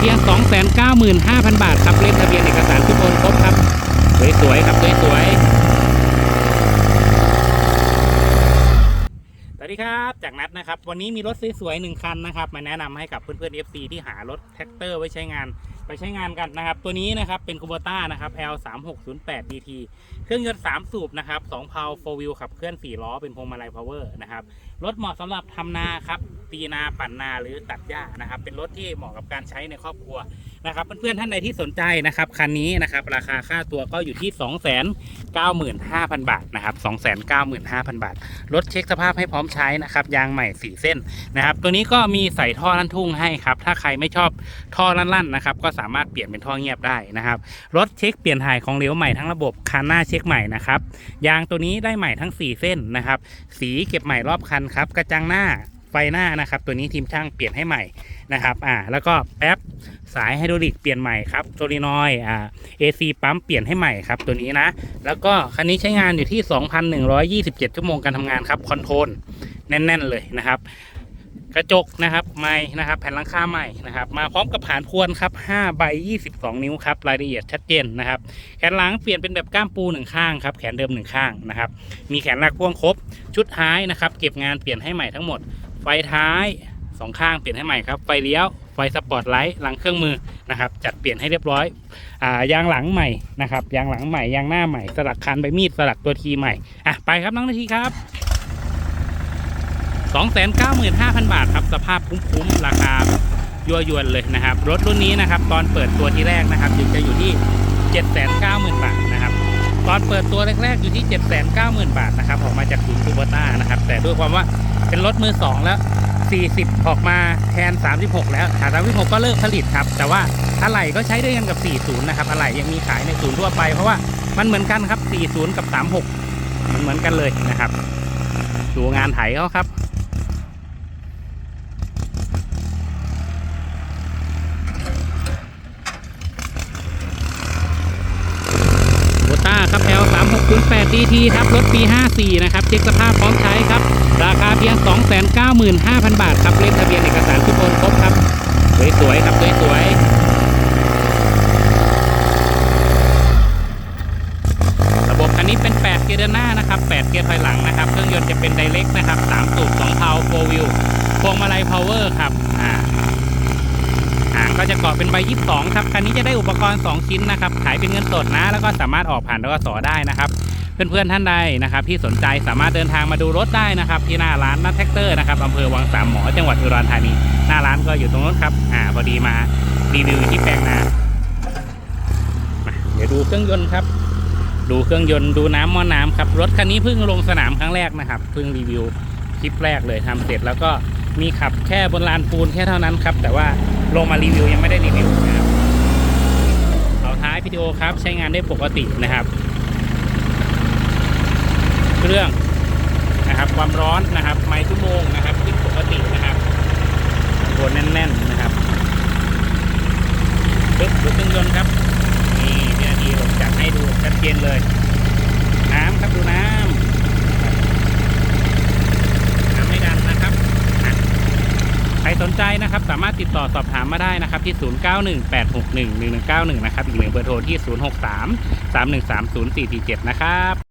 เพียง295,000 บาทครับเลขทะเบียนเอกสารทุกคนครบครับสวยๆครับสวยๆสวัสดีครับจากนัดนะครับ วันนี้มีรถสวยๆหนึ่งคันนะครับ มาแนะนำให้กับเพื่อนๆ FC ที่หารถแท็กเตอร์ไว้ใช้งานไปใช้งานกันนะครับ ตัวนี้นะครับเป็นคูโบต้านะครับ L 3 6 0 8 DT เครื่องยนต์3สูบนะครับ2เพาโฟวิลขับเคลื่อน4ล้อเป็นพวงมาลัยพาวเวอร์นะครับรถเหมาะสำหรับทำนาครับ ตีนาปั่นนาหรือตัดหญ้านะครับ เป็นรถที่เหมาะกับการใช้ในครอบครัวนะครับ เพื่อนๆท่านใดที่สนใจนะครับคันนี้นะครับราคาค่าตัวก็อยู่ที่ 295,000 บาทนะครับ 295,000 บาท รถเช็คสภาพให้พร้อมใช้นะครับยางใหม่ 4 เส้นนะครับ ตัวนี้ก็มีใส่ท่อลั่นทุ่งให้ครับ ถ้าใครไม่ชอบท่อลั่นๆนะครับก็สามารถเปลี่ยนเป็นท่อเงียบได้นะครับรถเช็คเปลี่ยนถ่ายของเหลวใหม่ทั้งระบบคันหน้าเช็คใหม่นะครับยางตัวนี้ได้ใหม่ทั้ง 4 เส้นนะครับ สีเก็บใหม่รอบคันครับกระจังหน้า ไฟหน้านะครับตัวนี้ทีมช่างเปลี่ยนให้ใหม่นะครับอ่าแล้วก็แป๊บสายไฮดรอลิกเปลี่ยนใหม่ครับโซลินอยอ่า AC ปั๊มเปลี่ยนให้ใหม่ครับตัวนี้นะ แล้วก็คันนี้ใช้งานอยู่ที่ 2,127 ชั่วโมงการทำงานครับคอนโทรลแน่น ๆ เลยนะครับกระจกนะครับไม้นะครับแผ่นหลังคาใหม่นะครับ มาพร้อมกับผานพวนครับ5ใบ 22 นิ้วครับรายละเอียดชัดเจนนะครับ แขนหลังเปลี่ยนเป็นแบบก้ามปูหนึ่งข้างครับแขนเดิมหนึ่งข้างนะครับ มีแขนลักพ่วงครบชุดท้ายนะครับ เก็บงานเปลี่ยนให้ใหม่ทั้งหมด ไฟท้ายสองข้างเปลี่ยนให้ใหม่ครับ ไฟเลี้ยว ไฟสปอตไลท์หลังเครื่องมือนะครับ จัดเปลี่ยนให้เรียบร้อยอ่ายางหลังใหม่นะครับ ยางหลังใหม่ ยางหน้าใหม่ สลักคันใบมีด สลักตัวทีใหม่ อะ ไปครับน้องนาทีครับ 295,000 บาทครับ สภาพคุ้มๆ ราคายั่วยวนเลยนะครับ รถรุ่นนี้นะครับ ตอนเปิดตัวที่แรกนะครับอยู่จะอยู่ที่ 790,000 บาทนะครับตอนเปิดตัวแรกๆอยู่ที่ 790,000 บาทนะครับ ออกมาจากศูนย์คูโบต้านะครับ แต่ด้วยความว่า เป็นรถมือ2แล้ว 40 ออกมาแทน 36 แล้วหา36 ก็เลิกผลิตครับ แต่ว่าอะไหล่ก็ใช้ได้กันกับ 40 นะครับอะไหล่ยังมีขายในศูนย์ทั่วไป เพราะว่ามันเหมือนกันครับ 40 กับ 36 มันเหมือนกันเลยนะครับ ดูงานไถเขาครับ 2.6-8 DT ครับ รถปี 54 นะครับ เช็คสภาพพร้อมใช้ครับ ราคาเพียง 295,000 บาทครับ เล่นทะเบียนเอกสารทุกคนครบครับ สวยๆครับ สวยๆ ระบบคันนี้เป็น 8 เกียร์หน้านะครับ 8 เกียร์ถอยหลังนะครับ เครื่องยนต์จะเป็นไดเรกนะครับ 3 สูบ 2 เพาโฟวิลพวงมาลัยพาวเวอร์ครับ อ่า จะเกาะเป็นใบ22ครับคันนี้จะได้อุปกรณ์ 2 ชิ้นนะครับ ขายเป็นเงินสดนะ แล้วก็สามารถออกผ่านรกสได้นะครับเพื่อนๆท่านใดนะครับที่สนใจสามารถเดินทางมาดูรถได้นะครับที่หน้าร้านนัทแท็กเตอร์นะครับอำเภอวังสามหมอจังหวัดอุดรธานี หน้าร้านก็อยู่ตรงนู้นครับอ่าพอดีมารีวิวที่แปลงนามาเดี๋ยวดูเครื่องยนต์ครับ ดูเครื่องยนต์ดูน้ำม้อน้ำครับรถคันนี้เพิ่งลงสนามครั้งแรกนะครับเพิ่งรีวิวคลิปแรกเลยทำเสร็จแล้วก็ มีขับแค่บนลานปูนแค่เท่านั้นครับ แต่ว่าลงมารีวิวยังไม่ได้รีวิวนะครับเอาท้ายวิดีโอครับใช้งานได้ปกตินะครับ เครื่องนะครับความร้อนนะครับ ไมล์ชั่วโมงนะครับขึ้นปกตินะครับตัวแน่นๆนะครับปึ๊บดูเครื่องยนต์ครับ นี่พี่นาทีผมจัดให้ดูชัดเจนเลย น้ำครับดูน้ำน้ำไม่ดันนะครับอะใค รสนใจนะครับสามารถติดต่อสอบถามมาได้นะครับที่ 0918611191 นะครับอีกหนึ่งเบอร์โทรที่ 063 3130447 นะครับ